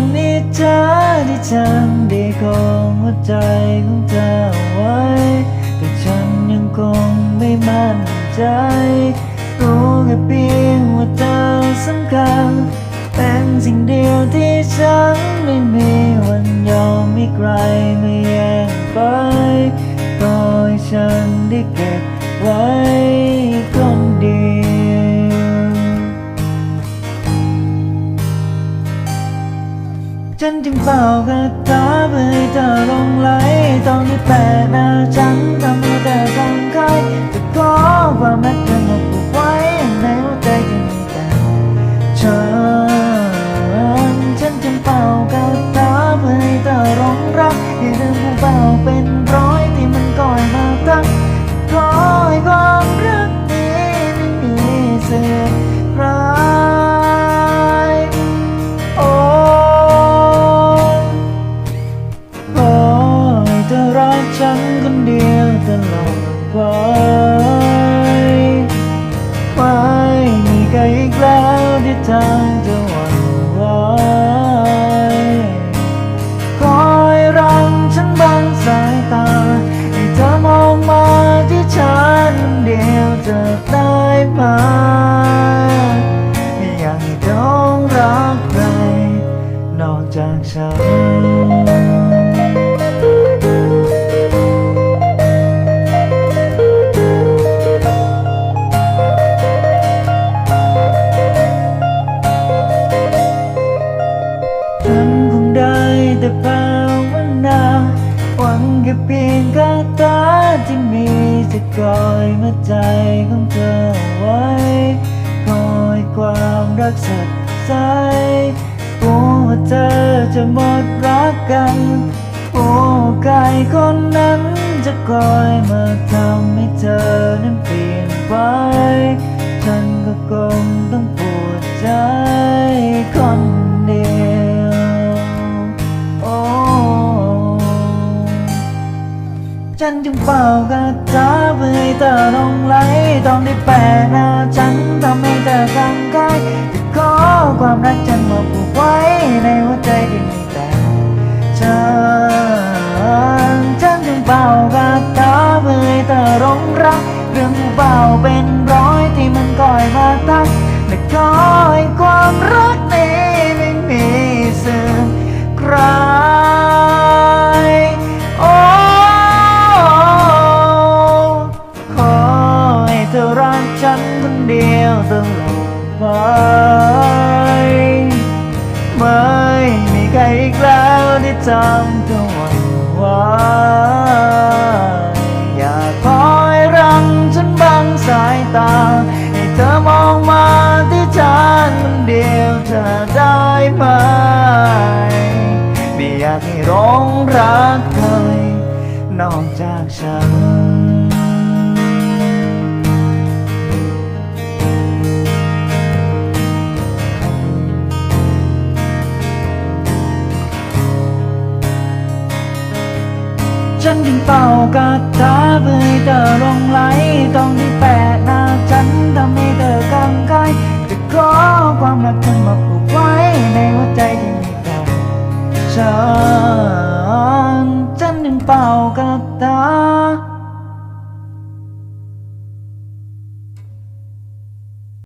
นนี้จ้าที่ฉันได้คงหัวใจของเธอไว้ แต่ฉันยังคงไม่มั่นใจ รู้แค่เพียงว่าเธอสำคัญ เป็นสิ่งเดียวที่ฉันไม่มีวันยอมให้ใครมาแย่งไปก็ให้ฉันได้เก็ จึงเฝ้ากระตาเพื่อให้เธอลงไหล มไม่อยากให้ต้องรักใคร นอกจากฉันฉันคงได้แต่ภาวนาหวังแค่เพียงคาตาที่มีจะคอยมาใจของเธอ ไว้คอยความรักสดใสกลัวว่าเธอจะหมดรักกันโอ้ใครคนนั้นจะคอยมาทำให้เธอนั้นเปลี่ยนไป ฉันก็คงต้องปวดใจคนเดียวโอ้ฉันจึงเป่ากระตาเพื่อให้เธอลงไหล ต้องได้แปลหน้าฉันทำให้เธอฟัง ตลอดไปไม่มีใครอีกแล้วที่ทำเธอหวั่นไหวอยากคอยรังฉันบังสายตา ให้เธอมองมาที่ฉันคนเดียวเธอได้ไหม ไม่อยากให้ร้องรักใครนอกจากฉัน ฉันจึงเป่ากระตาเพื่อให้เธอลงไหลต้องที่แปะหน้าใจ